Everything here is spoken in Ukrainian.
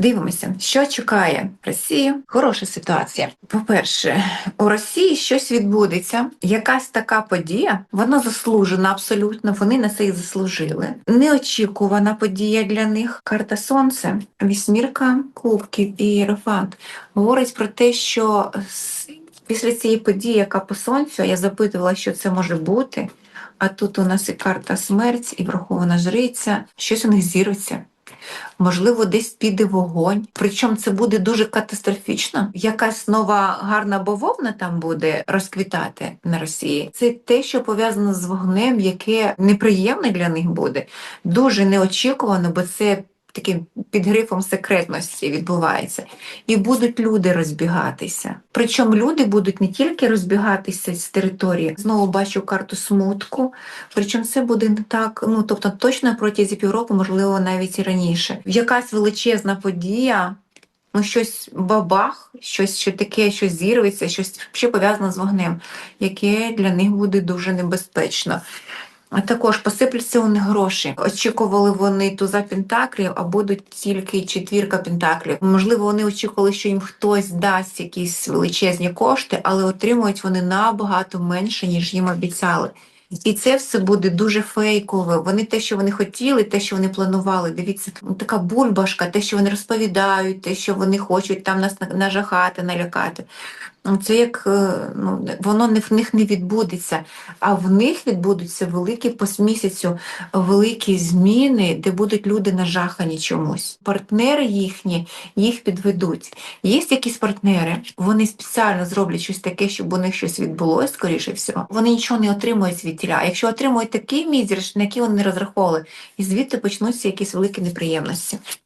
Дивимося, що чекає Росію. Хороша ситуація. По-перше, у Росії щось відбудеться, якась така подія, вона заслужена абсолютно. Вони на це і заслужили. Неочікувана подія для них. Карта Сонце, вісьмірка кубків і Єрофант говорить про те, що після цієї події, яка по сонцю, я запитувала, що це може бути. А тут у нас і карта смерть, і врахована жриця, щось у них зірветься. Можливо, десь піде вогонь. Причому це буде дуже катастрофічно. Якась нова гарна бавовна там буде розквітати на Росії. Це те, що пов'язано з вогнем, яке неприємне для них буде, дуже неочікувано, бо це таким підгрифом секретності відбувається. І будуть люди розбігатися. Причому люди будуть не тільки розбігатися з території. Знову бачу карту смутку. Причому це буде не так, ну тобто точно протягом півроку, можливо, навіть і раніше. Якась величезна подія. Ну, щось бабах, щось що таке, що зірветься, щось ще пов'язане з вогнем, яке для них буде дуже небезпечно. А також посипляться у них гроші. Очікували вони туза пентаклів, а будуть тільки четвірка пентаклів. Можливо, вони очікували, що їм хтось дасть якісь величезні кошти, але отримують вони набагато менше, ніж їм обіцяли. І це все буде дуже фейкове. Вони те, що вони хотіли, те, що вони планували. Дивіться, ну, така бульбашка, те, що вони розповідають, те, що вони хочуть там нас на- нажахати, налякати. Ну, Це як е, ну, воно не в них не відбудеться, а в них відбудуться великі по місяцю великі зміни, де будуть люди нажахані чомусь. Партнери їхні їх підведуть. Є якісь партнери, вони спеціально зроблять щось таке, щоб у них щось відбулося, скоріше всього. Вони нічого не отримують звідтіля. А якщо отримують такий мізер, на який вони не розраховували, і звідти почнуться якісь великі неприємності.